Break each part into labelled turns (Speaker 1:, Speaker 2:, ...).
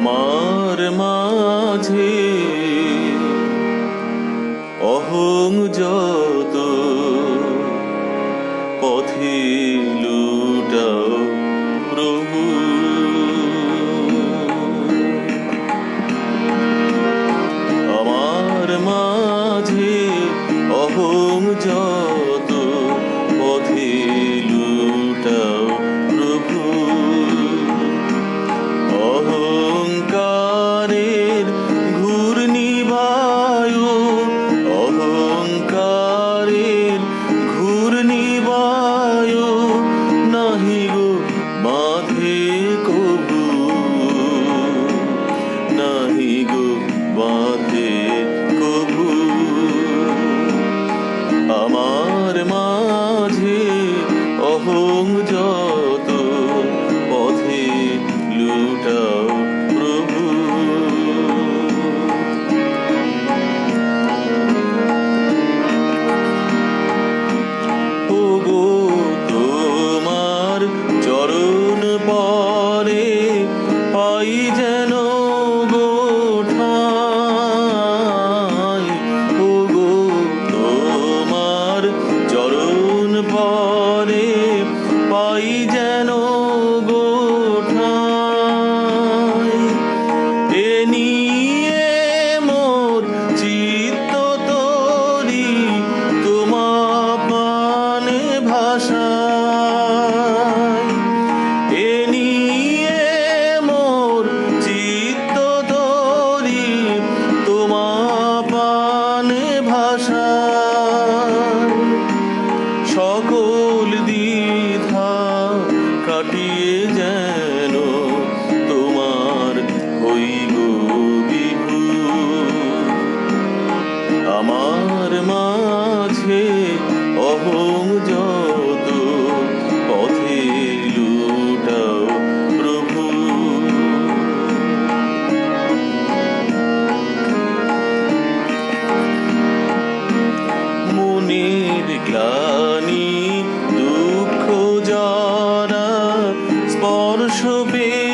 Speaker 1: আমার মাঝে। অহং যত পথে লুটাও প্রভু। আমার মাঝে অহং যত আমার মাঝে অহং জয় Lord. be স্পর্শবে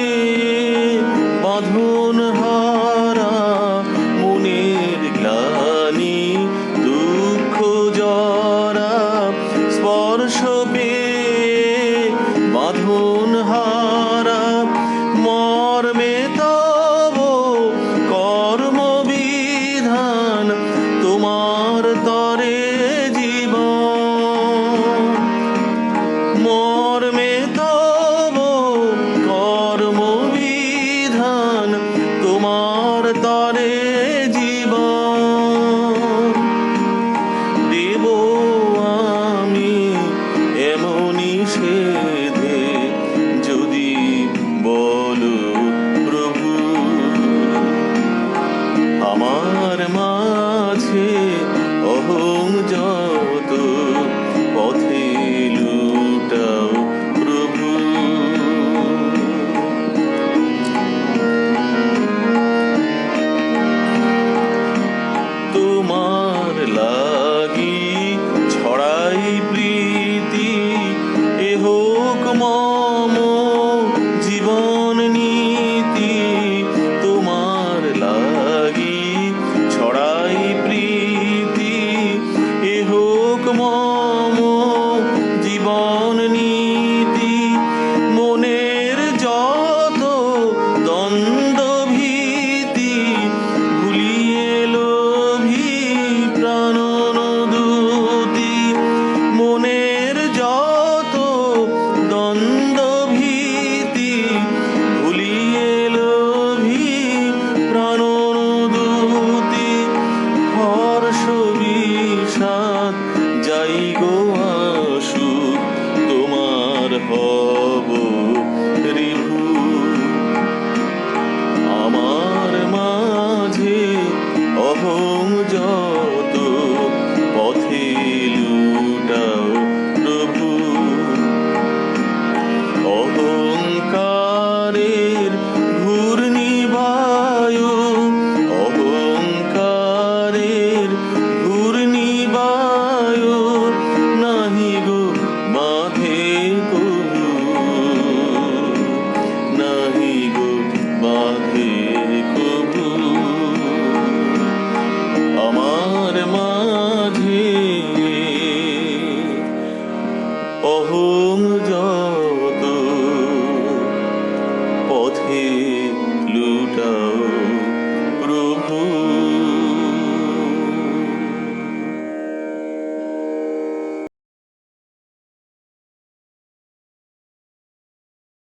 Speaker 1: নিষেধে যদি বল প্রভু আমার মাঝে অহং জয় como হব আমার মাঝে অহং জয়